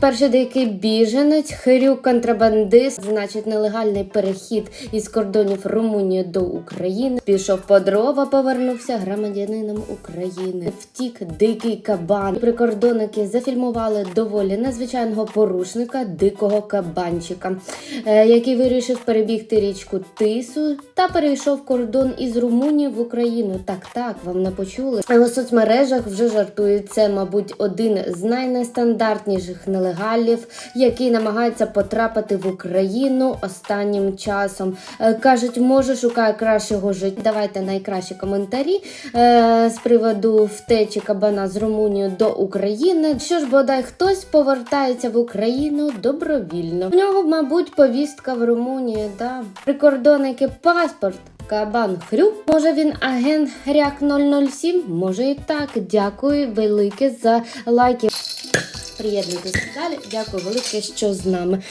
Перший деякий біженець, хирюк контрабандист, значить нелегальний перехід із кордонів Румунії до України. Пішов по дрова, повернувся громадянином України. Втік дикий кабан. Прикордонники зафільмували доволі незвичайного порушника, дикого кабанчика, е, який вирішив перебігти річку Тису та перейшов кордон із Румунії в Україну. Так, так, вам не почули. У соцмережах вже жартують. Це, мабуть, один з найнестандартніших нелегалів, який намагається потрапити в Україну останнім часом. Е, Кажуть, може шукає кращого життя. Давайте найкращі коментарі е, з приводу втечі кабана з Румунії до України. Що ж, бодай хтось повертається в Україну добровільно. У нього, мабуть, повістка в Румунії. Да? Прикордонники паспорт. Кабан Хрю. Може він агент Хряк 007? Може і так. Дякую велике за лайки. Приєднуйтесь далі. Дякую велике, що з нами.